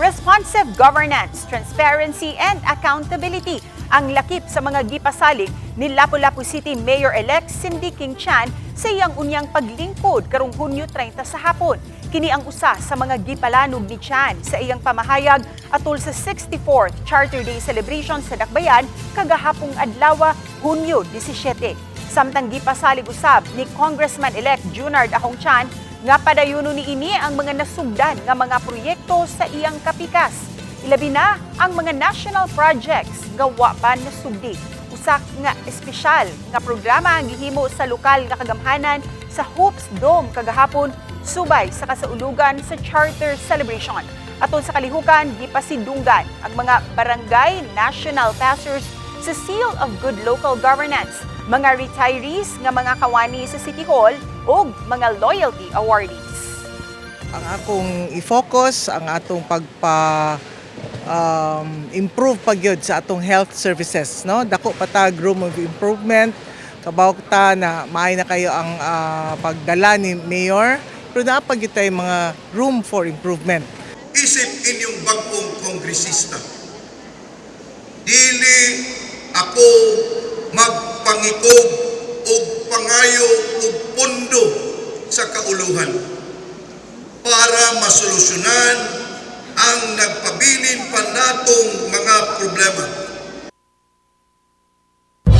responsive governance, transparency, and accountability ang lakip sa mga gipasalig ni Lapu-Lapu City Mayor-elect Cindy King Chan sa iyang unyang paglingkod karong Hunyo 30 sa hapon. Kini ang usa sa mga gipalanog ni Chan sa iyang pamahayag atol sa 64th Charter Day celebration sa Dakbayan kagahapong adlaw Hunyo 17. Samtang gipasalig usab ni Congressman-elect Junard Ahong Chan nga padayuno ni ini ang mga nasugdan nga mga proyekto sa iyang kapikas. Ilabi na ang mga national projects nga wa pa nasugdi. Usak nga espesyal nga programa ang gihimo sa lokal nga kagamhanan sa Hoops Dome kagahapon subay sa kasaulugan sa Charter Celebration. Atol sa kalihukan, gipasidunggan ang mga barangay national passers sa Seal of Good Local Governance, mga retirees nga mga kawani sa City Hall o mga loyalty awardees. ang akong i-focus ang atong pagpa um, improve pagyod sa atong health services no dako pa ta room of improvement kabaw ta na maay na kayo ang ah, pagdala ni mayor pero napag tay mga room for improvement isip inyong bagong kongresista. Dili ako magpangikog o pangayo sa kauluhan para masolusyonan ang nagpabilin pa natong mga.